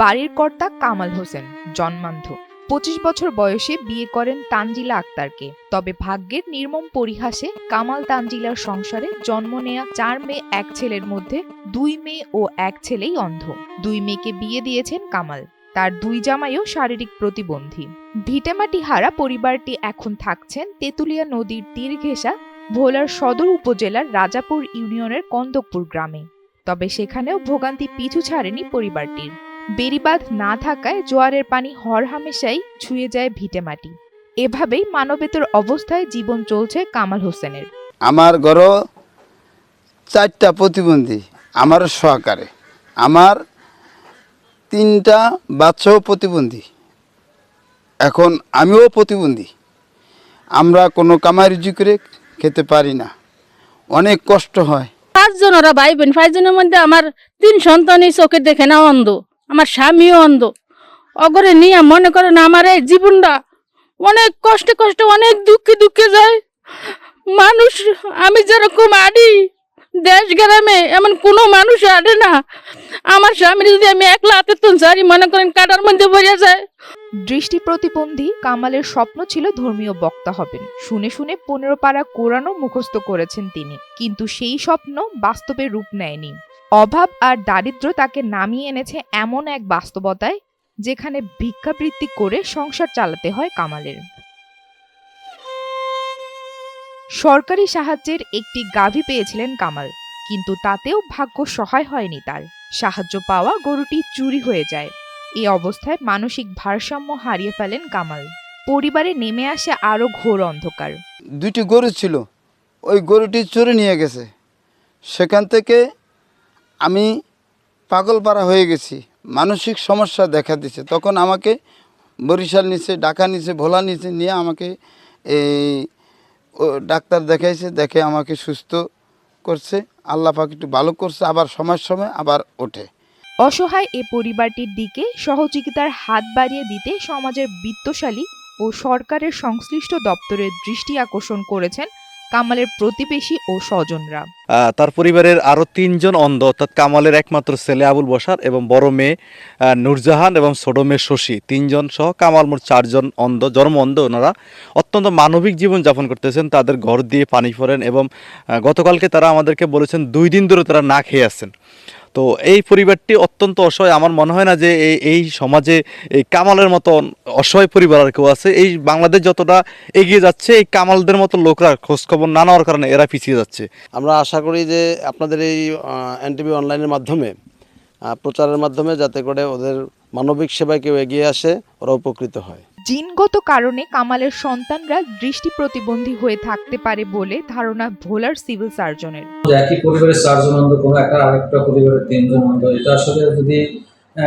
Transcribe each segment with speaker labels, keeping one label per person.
Speaker 1: বাড়ির কর্তা কামাল হোসেন, জন্মান্ধ। পঁচিশ বছর বয়সে বিয়ে করেন তানজিলা আক্তারকে। তবে ভাগ্যের নির্মম পরিহাসে কামাল তানজিলার সংসারে জন্ম নেয়া চার মেয়ে, এক ছেলের মধ্যে দুই মেয়ে ও এক ছেলেই অন্ধ। দুই মেয়েকে বিয়ে দিয়েছেন কামাল। তার দুই জামাইও শারীরিক প্রতিবন্ধী। ভিটেমাটি হারা পরিবারটি এখন থাকছেন তেঁতুলিয়া নদীর তীর ঘেঁষা ভোলার সদর উপজেলার রাজাপুর ইউনিয়নের কন্দকপুর গ্রামে। তবে সেখানেও ভোগান্তি পিছু ছাড়েনি পরিবারটির। বেড়িবাঁধ না থাকায় জোয়ারের পানি হরহামেশাই ছুঁয়ে যায় ভিটে মাটি। এভাবেই মানবেতর অবস্থায় জীবন চলছে কামাল হোসেনের।
Speaker 2: আমার ঘর চারটা প্রতিবন্ধী আমার সহকারে। আমার তিনটা বাচ্চাও প্রতিবন্ধী। এখন আমিও প্রতিবন্ধী। আমরা কোনো কামাই রুজি করে খেতে পারি না। অনেক কষ্ট হয়।
Speaker 3: পাঁচজন ওরা ভাই বোন পাঁচজনের মধ্যে আমার তিন সন্তানই চোখে দেখে না অন্ধ। আমার স্বামীও অন্ধ। অগরে নিয়ে মনে করেন আমার এই জীবনটা। অনেক কষ্টে কষ্টে অনেক দুঃখে দুঃখে যায়। মানুষ, আমি যেরকম আডি, দেশ গ্রামে এমন কোনো মানুষ আডে না। আমার স্বামী যদি আমি একলা হাতে তো সারি, মনে করেন কাটার মধ্যে পড়ে যায়।
Speaker 1: দৃষ্টি প্রতিবন্ধী কামালের স্বপ্ন ছিল ধর্মীয় বক্তা হবেন। শুনে শুনে পনেরো পাড়া কোরআনও মুখস্থ করেছেন তিনি। কিন্তু সেই স্বপ্ন বাস্তবে রূপ নেয়নি। অভাব আর দারিদ্র্য তাকে নামিয়ে এনেছে এমন এক বাস্তবতায় যেখানে ভিক্ষাবৃত্তি করে সংসার চালাতে হয় কামালের। সরকারি সাহায্যের একটি গাভী পেয়েছিলেন কামাল, কিন্তু তাতেও ভাগ্য সহায় হয়নি তার। সাহায্য পাওয়া গরুটি চুরি হয়ে যায়। এই অবস্থায় মানসিক ভারসাম্য হারিয়ে ফেলেন কামাল। পরিবারে নেমে আসে আরও ঘোর অন্ধকার।
Speaker 2: দুইটি গরু ছিল, ওই গরুটি চুরি নিয়ে গেছে। সেখান থেকে আমি পাগলপাড়া হয়ে গেছি, মানসিক সমস্যা দেখা দিছে। তখন আমাকে বরিশাল নিচে, ঢাকা নিচে, ভোলা নিচে নিয়ে আমাকে এই ডাক্তার দেখাইছে, দেখে আমাকে সুস্থ করছে, আল্লাহ একটু ভালো করছে, আবার সময় সময় আবার ওঠে।
Speaker 1: অসহায় এ পরিবারটির দিকে সহযোগিতার হাত বাড়িয়ে দিতে সমাজের বিত্তশালী ও সরকারের সংশ্লিষ্ট দপ্তরের দৃষ্টি আকর্ষণ করেছেন কামালের প্রতিবেশী ও স্বজনরা।
Speaker 4: তার পরিবারের আরও তিনজন অন্ধ, অর্থাৎ কামালের একমাত্র ছেলে আবুল বসার এবং বড় মেয়ে নুরজাহান এবং ছোট মেয়ে শশী। তিনজন সহ কামাল মোট চারজন অন্ধ, জন্ম অন্ধ ওনারা। অত্যন্ত মানবিক জীবন যাপন করতেছেন, তাদের ঘর দিয়ে পানি ফোরেন এবং গতকালকে তারা আমাদেরকে বলেছেন দুই দিন ধরে তারা না খেয়ে আছেন। তো এই পরিবারটি অত্যন্ত অসহায়। আমার মনে হয় না যে এই এই সমাজে এই কামালের মতন অসহায় পরিবার আর কেউ আছে। এই বাংলাদেশ যতটা এগিয়ে যাচ্ছে, এই কামালদের মতো লোকরা খোঁজখবর না নেওয়ার কারণে এরা পিছিয়ে যাচ্ছে।
Speaker 5: আমরা আশা করি যে আপনাদের এই এনটিভি অনলাইনের মাধ্যমে প্রচারের মাধ্যমে যাতে করে ওদের মানবিক সেবায় কেউ এগিয়ে আসে, ওরা উপকৃত হয়।
Speaker 1: জিনগত কারণে কামালের সন্তানরা দৃষ্টি প্রতিবন্ধী হয়ে থাকতে পারে বলে ধারণা ভোলার সিভিল সার্জনের।
Speaker 6: একই পরিবারের চারজন অন্ধ, কোনো একটা আরেকটা পরিবারের তিনজন অন্ধ, এটা আসলে যদি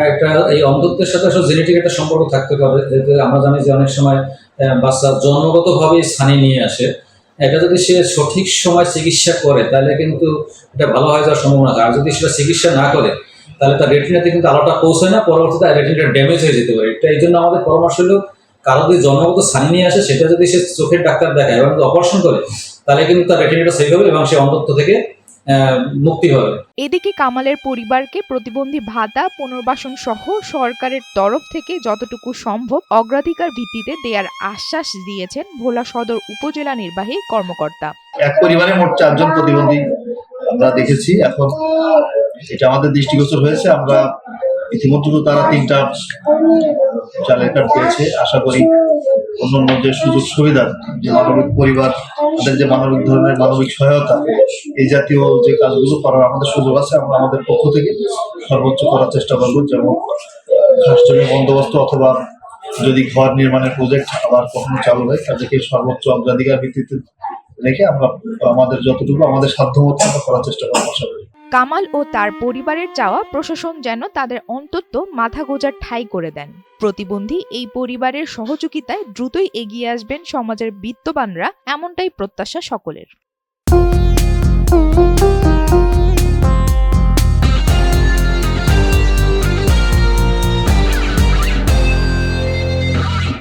Speaker 6: একটা এই অন্ধত্বের সাথে আসলে জেনেটিক একটা সম্পর্ক থাকতে পারে, যেহেতু আমরা জানি যে অনেক সময় বাচ্চা জন্মগতভাবে স্থানে নিয়ে আসে, এটা যদি সে সঠিক সময় চিকিৎসা করে, তাহলে কিন্তু এটা ভালো হয়ে যাওয়ার সম্ভাবনা আছে। আর যদি সেটা চিকিৎসা না করে, তাহলে তার রেটিনাতে কিন্তু আলোটা পৌঁছায় না, পরবর্তীতে রেটিনাটা ড্যামেজ হয়ে যেতে পারে। এটা এই জন্য আমাদের পরামর্শ হলো কারও যদি জন্মগত স্থানে নিয়ে আসে সেটা যদি সে চোখের ডাক্তার দেখায় এবং অপারেশন করে তাহলে কিন্তু তার রেটিনাটা সেভ হবে এবং সে অন্ধত্ব থেকে মুক্তি হবে
Speaker 1: এদিকে কামালের পরিবারকে প্রতিবন্ধী ভাতা পুনর্বাসন সহ সরকারের তরফ থেকে যতটুকু সম্ভব অগ্রাধিকার ভিত্তিতে দেয়ার আশ্বাস দিয়েছেন ভোলা সদর উপজেলা নির্বাহী কর্মকর্তা।
Speaker 7: এক পরিবারে মোট চারজন প্রতিবন্ধী আমরা দেখেছি। এখন এটা আমাদের দৃষ্টিগোচর হয়েছে। আমরা ইতিমধ্যে তারা তিনটা চালের কার্ড পেয়েছে আশা করি অন্যান্য যে সুযোগ সুবিধা, যে মানবিক পরিবার, তাদের যে মানবিক ধরনের মানবিক সহায়তা, এই জাতীয় যে কাজগুলো করার আমাদের সুযোগ আছে, আমরা আমাদের পক্ষ থেকে সর্বোচ্চ করার চেষ্টা করব। যেমন খাস জমি বন্দোবস্ত অথবা যদি ঘর নির্মাণের প্রজেক্ট আবার কখনো চালু হয়, তাদেরকে সর্বোচ্চ অগ্রাধিকার ভিত্তিতে রেখে আমরা আমাদের যতটুকু আমাদের সাধ্য মতো আমরা করার চেষ্টা করব, আশা করি।
Speaker 1: কামাল ও তার পরিবারের চাওয়া প্রশাসন যেন তাদের অন্তত মাথা গোজার ঠাই করে দেন। প্রতিবন্ধী এই পরিবারের সহযোগিতায় দ্রুতই এগিয়ে আসবেন সমাজের বিত্তবানরা, এমনটাই প্রত্যাশা সকলের।